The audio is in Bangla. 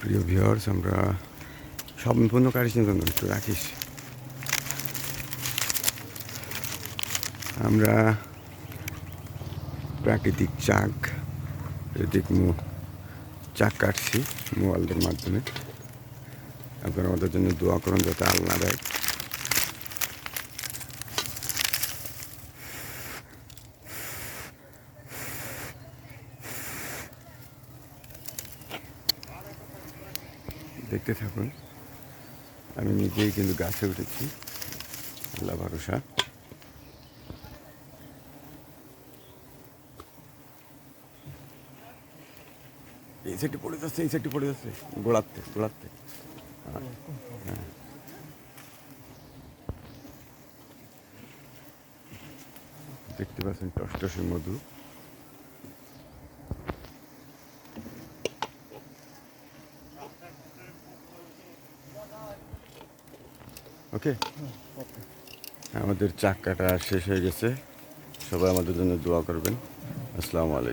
প্রিয় ভিওর্স আমরা সম্পূর্ণ কাটিস না একটু রাখিস। আমরা প্রাকৃতিক চাক, প্রাকৃতিক মো, চাক কাটছি মোবাইলের মাধ্যমে। আপনারা আমাদের জন্য দোয়া করুন যাতে আল্লাহ দেয়। দেখতে থাকুন। আমি নিজেই কিন্তু গাছে উঠেছি। আল্লাহ ভরসা। এই সাইডে পড়ে যাচ্ছে, এই সাইডে পড়ে যাচ্ছে। গোড়াতে গোড়াতে হ্যাঁ। দেখতে পাচ্ছেন টসটসে মধু। ওকে আমাদের চাক্কাটা শেষ হয়ে গেছে। সবাই আমাদের জন্য দোয়া করবেন। আসসালামু আলাইকুম।